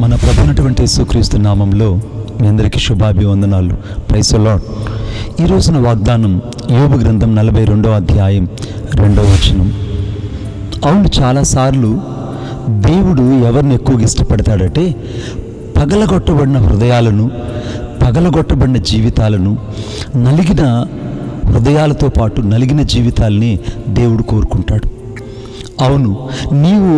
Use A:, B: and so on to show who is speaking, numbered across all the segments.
A: మన ప్రభునటువంటి యేసుక్రీస్తు నామంలో మీ అందరికీ శుభాభివందనాలు. ప్రైస్ లాడ్ ఈ రోజున వాగ్దానం యోగు గ్రంథం నలభై రెండో అధ్యాయం రెండో వచనం. అవును చాలాసార్లు దేవుడు ఎవరిని ఎక్కువగా ఇష్టపడతాడంటే పగలగొట్టబడిన హృదయాలను పగలగొట్టబడిన జీవితాలను నలిగిన హృదయాలతో పాటు నలిగిన జీవితాల్ని దేవుడు కోరుకుంటాడు. అవును నీవు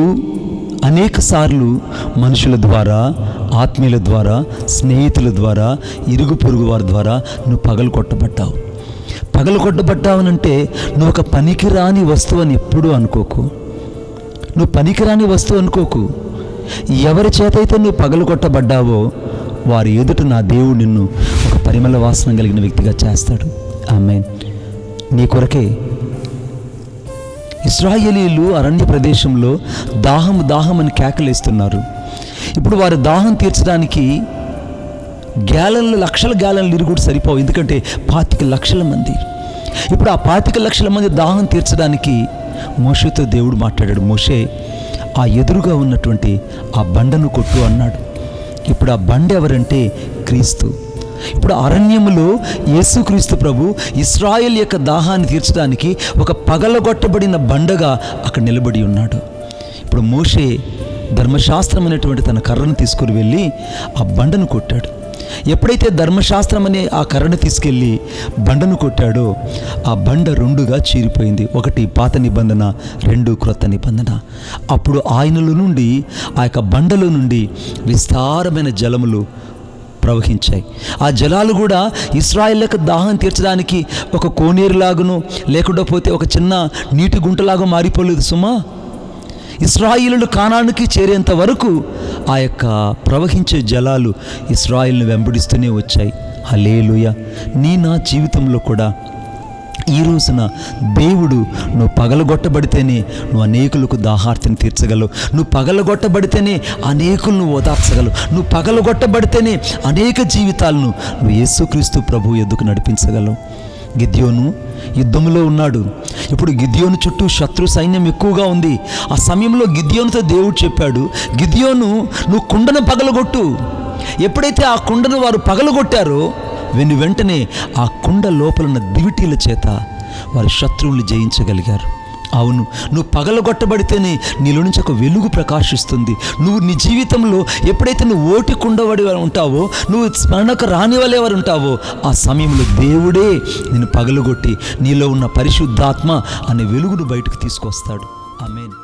A: అనేక సార్లు మనుషుల ద్వారా ఆత్మీయుల ద్వారా స్నేహితుల ద్వారా ఇరుగు పొరుగు వారి ద్వారా నువ్వు పగలు కొట్టబడ్డావు. పగలు కొట్టబడ్డావనంటే నువ్వు ఒక పనికిరాని వస్తువు అని ఎప్పుడూ అనుకోకు. నువ్వు పనికిరాని వస్తువు అనుకోకు. ఎవరి చేతైతే నువ్వు పగలు కొట్టబడ్డావో వారి ఎదుట నా దేవుడు నిన్ను ఒక పరిమళ వాసన కలిగిన వ్యక్తిగా చేస్తాడు. ఆమె నీ కొరకే ఇస్రాయేలీలు అరణ్య ప్రదేశంలో దాహం దాహం అని కేకలేస్తున్నారు ఇప్పుడు వారు దాహం తీర్చడానికి గ్యాలన్లు లక్షల గ్యాలన్లు నీరు కూడా సరిపోవు. ఎందుకంటే పాతిక లక్షల మంది. ఇప్పుడు ఆ పాతిక లక్షల మంది దాహం తీర్చడానికి మోషతో దేవుడు మాట్లాడాడు. మోషే ఆ ఎదురుగా ఉన్నటువంటి ఆ బండను కొట్టు అన్నాడు. ఇప్పుడు ఆ బండ ఎవరంటే క్రీస్తు. ఇప్పుడు అరణ్యములో యేసుక్రీస్తు ప్రభు ఇస్రాయేల్ యొక్క దాహాన్ని తీర్చడానికి ఒక పగలగొట్టబడిన బండగా అక్కడ నిలబడి ఉన్నాడు. ఇప్పుడు మోషే ధర్మశాస్త్రం అనేటువంటి తన కర్రను తీసుకుని వెళ్ళి ఆ బండను కొట్టాడు. ఎప్పుడైతే ధర్మశాస్త్రం అనే ఆ కర్రను తీసుకెళ్ళి బండను కొట్టాడో ఆ బండ రెండుగా చీరిపోయింది. ఒకటి పాత నిబంధన రెండు క్రొత్త నిబంధన. అప్పుడు ఆయనలో నుండి ఆ యొక్క బండలో నుండి విస్తారమైన జలములు ప్రవహించాయి. ఆ జలాలు కూడా ఇస్రాయిల్లకు దాహం తీర్చడానికి ఒక కోనేరులాగును లేకుండా పోతే ఒక చిన్న నీటి గుంటలాగా మారిపోలేదు సుమా. ఇస్రాయిలు కానానికి చేరేంత వరకు ఆ యొక్క ప్రవహించే జలాలు ఇస్రాయిల్ని వెంబడిస్తూనే వచ్చాయి. హలేలుయ నీ నా జీవితంలో కూడా ఈ రోజున దేవుడు నువ్వు పగలగొట్టబడితేనే నువ్వు అనేకులకు దాహార్తిని తీర్చగలవు. నువ్వు పగలగొట్టబడితేనే అనేకులను ఓదార్చగలవు. నువ్వు పగలగొట్టబడితేనే అనేక జీవితాలను నువ్వు యేసుక్రీస్తు ప్రభు ఎద్దుకు నడిపించగలవు. గిద్యోను యుద్ధంలో ఉన్నాడు. ఇప్పుడు గిద్యోను చుట్టూ శత్రు సైన్యం ఎక్కువగా ఉంది. ఆ సమయంలో గిద్యోనుతో దేవుడు చెప్పాడు గిద్యోను నువ్వు కుండను పగలగొట్టు. ఎప్పుడైతే ఆ కుండను వారు పగలగొట్టారో వెను వెంటనే ఆ కుండ లోపలున్న దివిటీల చేత వారి శత్రువులు జయించగలిగారు. అవును నువ్వు పగలగొట్టబడితేనే నీలో నుంచి ఒక వెలుగు ప్రకాశిస్తుంది. నువ్వు నీ జీవితంలో ఎప్పుడైతే నువ్వు ఓటి కుండబడి ఉంటావో నువ్వు స్మరణకు రానివలేవారు ఉంటావో ఆ సమయంలో దేవుడే నేను పగలగొట్టి నీలో ఉన్న పరిశుద్ధాత్మ అనే వెలుగును బయటకు తీసుకొస్తాడు. ఆమెను.